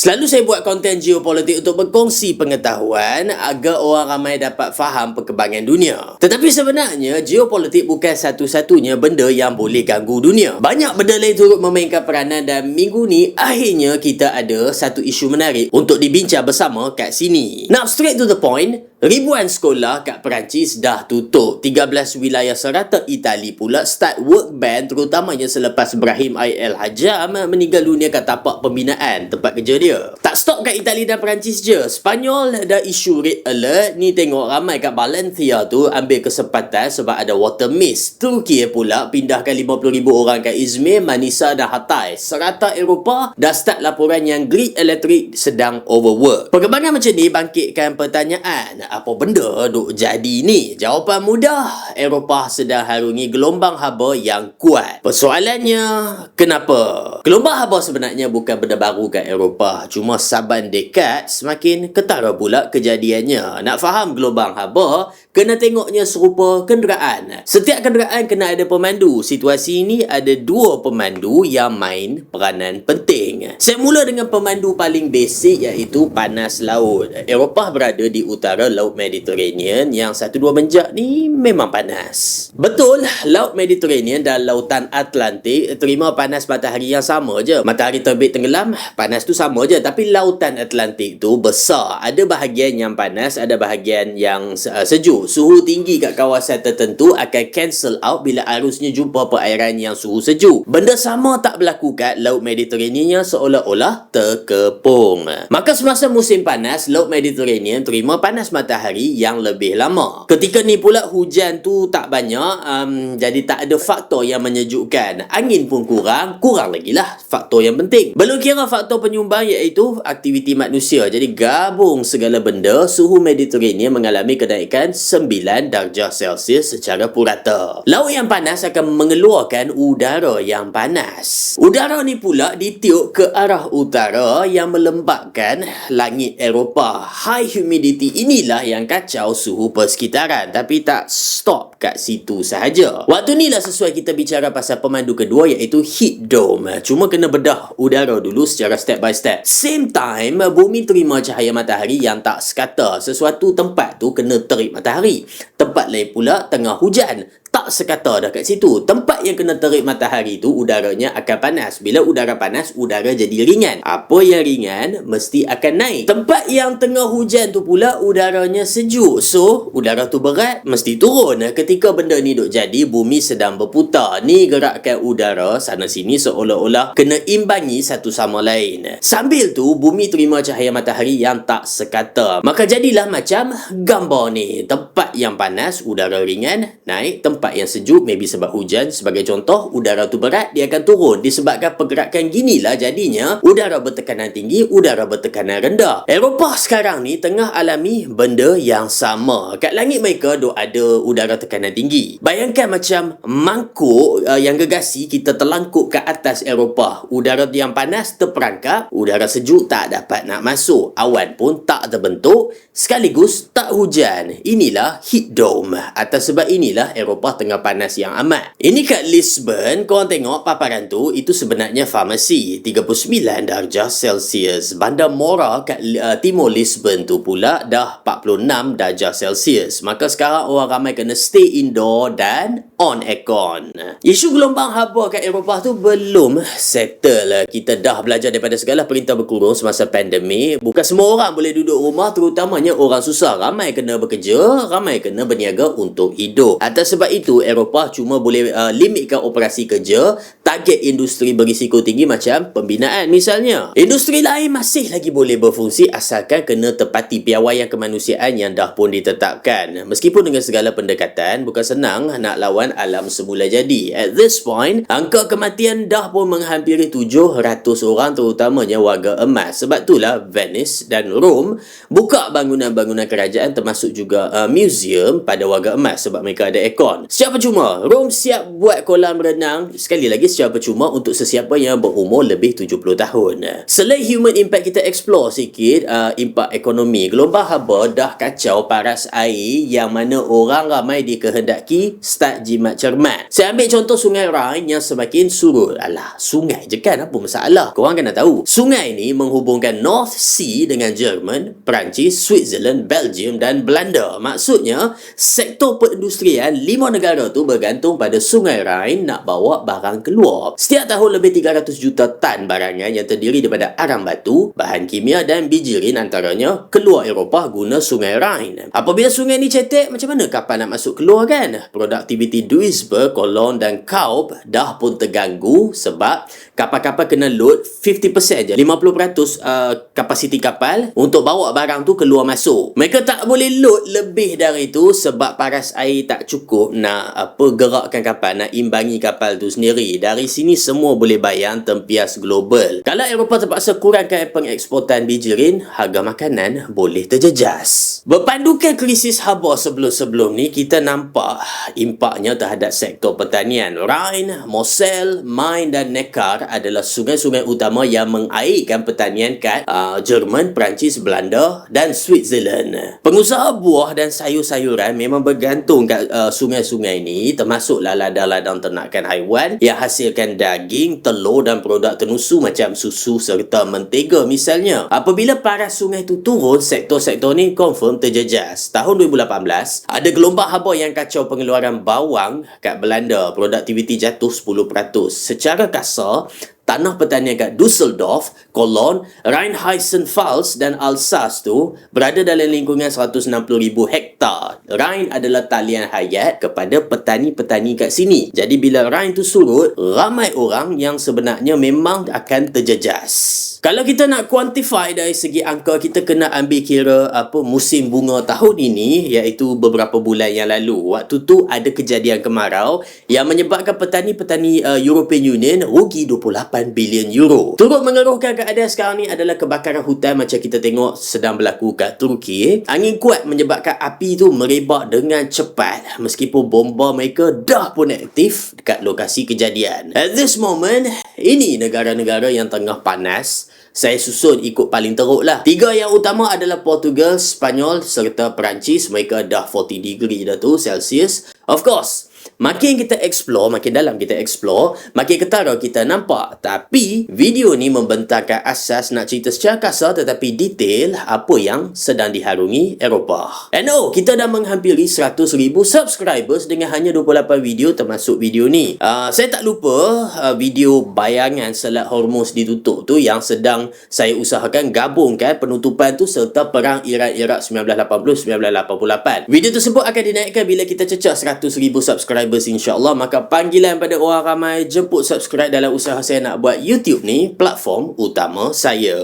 Selalu saya buat konten geopolitik untuk berkongsi pengetahuan agar orang ramai dapat faham perkembangan dunia. Tetapi sebenarnya geopolitik bukan satu-satunya benda yang boleh ganggu dunia. Banyak benda lain turut memainkan peranan dan minggu ni akhirnya kita ada satu isu menarik untuk dibincang bersama kat sini. Now straight to the point, Ribuan sekolah kat Perancis dah tutup. 13 wilayah serata Itali pula start work ban terutamanya selepas Ibrahim Ail Hajam meninggal dunia kat tapak pembinaan tempat kerja dia. Tak stop kat Itali dan Perancis je. Spanyol dah isu red alert. Ni tengok ramai kat Valencia tu ambil kesempatan sebab ada water mist. Turki pula pindahkan 50,000 orang kat Izmir, Manisa dan Hatay. Serata Eropah dah start laporan yang grid elektrik sedang overwork. Perkembangan macam ni bangkitkan pertanyaan apa benda duk jadi ni? Jawapan mudah. Eropah sedang harungi gelombang haba yang kuat. Persoalannya, kenapa? Gelombang haba sebenarnya bukan benda baru kat Eropah. Cuma saban dekat, semakin ketara pula kejadiannya. Nak faham gelombang haba, kena tengoknya serupa kenderaan. Setiap kenderaan kena ada pemandu. Situasi ini ada dua pemandu yang main peranan penting. Saya mula dengan pemandu paling basic iaitu panas laut. Eropah berada di utara Laut Mediterranean yang satu dua menjak ni memang panas. Betul, Laut Mediterranean dan Lautan Atlantik terima panas matahari yang sama je. Matahari terbit tenggelam, panas tu sama je. Tapi Lautan Atlantik tu besar. Ada bahagian yang panas, ada bahagian yang uh, sejuk. Suhu tinggi kat kawasan tertentu akan cancel out bila arusnya jumpa perairan yang suhu sejuk. Benda sama tak berlaku kat Laut Mediterranean yang seolah-olah terkepung. Maka semasa musim panas, Laut Mediterranean terima panas matahari yang lebih lama. Ketika ni pula hujan tu tak banyak, um, jadi tak ada faktor yang menyejukkan. Angin pun kurang, kurang lagi lah faktor yang penting. Belum kira faktor penyumbang iaitu aktiviti manusia. Jadi gabung segala benda, suhu Mediterranean mengalami kenaikan 9 darjah Celsius secara purata. Laut yang panas akan mengeluarkan udara yang panas. Udara ni pula ditiup ke arah utara yang melembabkan langit Eropah. High humidity inilah lah yang kacau suhu persekitaran tapi tak stop kat situ sahaja. Waktu ni lah sesuai kita bicara pasal pemandu kedua iaitu heat dome. Cuma kena bedah udara dulu secara step by step. Same time, bumi terima cahaya matahari yang tak sekata. Sesuatu tempat tu kena terik matahari. Tempat lain pula tengah hujan sekata dah kat situ. Tempat yang kena terik matahari tu udaranya akan panas. Bila udara panas, udara jadi ringan. Apa yang ringan mesti akan naik. Tempat yang tengah hujan tu pula udaranya sejuk. So, udara tu berat mesti turun. Ketika benda ni duk jadi, bumi sedang berputar. Ni gerakkan udara sana sini seolah-olah kena imbangi satu sama lain. Sambil tu, bumi terima cahaya matahari yang tak sekata. Maka jadilah macam gambar ni. Tempat yang panas, udara ringan, naik. Tempat yang sejuk maybe sebab hujan. Sebagai contoh udara tu berat dia akan turun. Disebabkan pergerakan ginilah jadinya udara bertekanan tinggi udara bertekanan rendah. Eropah sekarang ni tengah alami benda yang sama. Kat langit mereka duk ada udara tekanan tinggi. Bayangkan macam mangkuk uh, yang gegasi kita terlangkup ke atas Eropah. Udara yang panas terperangkap udara sejuk tak dapat nak masuk. Awan pun tak terbentuk. Sekaligus tak hujan. Inilah heat dome. Atas sebab inilah Eropah Eropah tengah panas yang amat. Ini kat Lisbon, korang tengok paparan tu, itu sebenarnya farmasi. 39 darjah Celsius. Bandar Mora kat uh, timur Lisbon tu pula dah 46 darjah Celsius. Maka sekarang orang ramai kena stay indoor dan on aircon. Isu gelombang haba kat Eropah tu belum settle. Kita dah belajar daripada segala perintah berkurung semasa pandemik. Bukan semua orang boleh duduk rumah, terutamanya orang susah. Ramai kena bekerja, ramai kena berniaga untuk hidup. Atas sebab itu Eropah cuma boleh uh, limitkan operasi kerja target industri berisiko tinggi macam pembinaan misalnya. Industri lain masih lagi boleh berfungsi asalkan kena tepati piawaian kemanusiaan yang dah pun ditetapkan. Meskipun dengan segala pendekatan bukan senang nak lawan alam semula jadi. At this point, angka kematian dah pun menghampiri 700 orang terutamanya warga emas. Sebab itulah Venice dan Rome buka bangunan-bangunan kerajaan termasuk juga uh, museum pada warga emas sebab mereka ada aircon. Siapa cuma? Rom siap buat kolam renang sekali lagi secara secara percuma untuk sesiapa yang berumur lebih 70 tahun. Selain human impact kita explore sikit uh, impact ekonomi. Gelombang haba dah kacau paras air yang mana orang ramai dikehendaki start jimat cermat. Saya ambil contoh sungai Rhine yang semakin surut. Alah, sungai je kan apa masalah? Korang kena tahu. Sungai ni menghubungkan North Sea dengan Jerman, Perancis, Switzerland, Belgium dan Belanda. Maksudnya, sektor perindustrian lima negara tu bergantung pada sungai Rhine nak bawa barang keluar. Setiap tahun lebih 300 juta tan barangan yang terdiri daripada arang batu, bahan kimia dan bijirin antaranya keluar Eropah guna sungai Rhine. Apabila sungai ni cetek, macam mana kapal nak masuk keluar kan? Produktiviti Duisburg, Cologne dan Kaup dah pun terganggu sebab kapal-kapal kena load 50% je. 50% uh, kapasiti kapal untuk bawa barang tu keluar masuk. Mereka tak boleh load lebih dari itu sebab paras air tak cukup nak apa gerakkan kapal, nak imbangi kapal tu sendiri. Dari sini semua boleh bayang tempias global. Kalau Eropah terpaksa kurangkan pengeksportan bijirin, harga makanan boleh terjejas. Berpandukan krisis haba sebelum-sebelum ni, kita nampak impaknya terhadap sektor pertanian. Rhine, Moselle, Main dan Neckar adalah sungai-sungai utama yang mengairkan pertanian kat uh, Jerman, Perancis, Belanda dan Switzerland. Pengusaha buah dan sayur-sayuran memang bergantung kat uh, sungai-sungai ni termasuklah ladang-ladang ternakan haiwan yang hasilkan daging, telur dan produk tenusu macam susu serta mentega misalnya. Apabila paras sungai tu turun, sektor-sektor ni confirm terjejas. Tahun 2018, ada gelombang haba yang kacau pengeluaran bawang kat Belanda. Produktiviti jatuh 10%. Secara kasar, tanah pertanian kat Dusseldorf, Cologne, Rheinhessen-Pfalz dan Alsace tu berada dalam lingkungan 160,000 hektar. Rhine adalah talian hayat kepada petani-petani kat sini. Jadi bila Rhine tu surut, ramai orang yang sebenarnya memang akan terjejas. Kalau kita nak quantify dari segi angka, kita kena ambil kira apa musim bunga tahun ini iaitu beberapa bulan yang lalu. Waktu tu ada kejadian kemarau yang menyebabkan petani-petani uh, European Union rugi 28 bilion euro. Turut mengeruhkan keadaan sekarang ni adalah kebakaran hutan macam kita tengok sedang berlaku kat Turki. Angin kuat menyebabkan api tu merebak dengan cepat meskipun bomba mereka dah pun aktif dekat lokasi kejadian. At this moment, ini negara-negara yang tengah panas saya susun ikut paling teruk lah. Tiga yang utama adalah Portugal, Spanyol serta Perancis. Mereka dah 40 degree dah tu Celsius. Of course, Makin kita explore, makin dalam kita explore, makin ketara kita nampak. Tapi, video ni membentangkan asas nak cerita secara kasar tetapi detail apa yang sedang diharungi Eropah. And oh, kita dah menghampiri 100,000 subscribers dengan hanya 28 video termasuk video ni. Uh, saya tak lupa uh, video bayangan Selat Hormuz ditutup tu yang sedang saya usahakan gabungkan penutupan tu serta Perang Iran-Iraq 1980-1988. Video tersebut akan dinaikkan bila kita cecah 100,000 subscribers subscribers insyaAllah. Maka panggilan pada orang ramai jemput subscribe dalam usaha saya nak buat YouTube ni Platform utama saya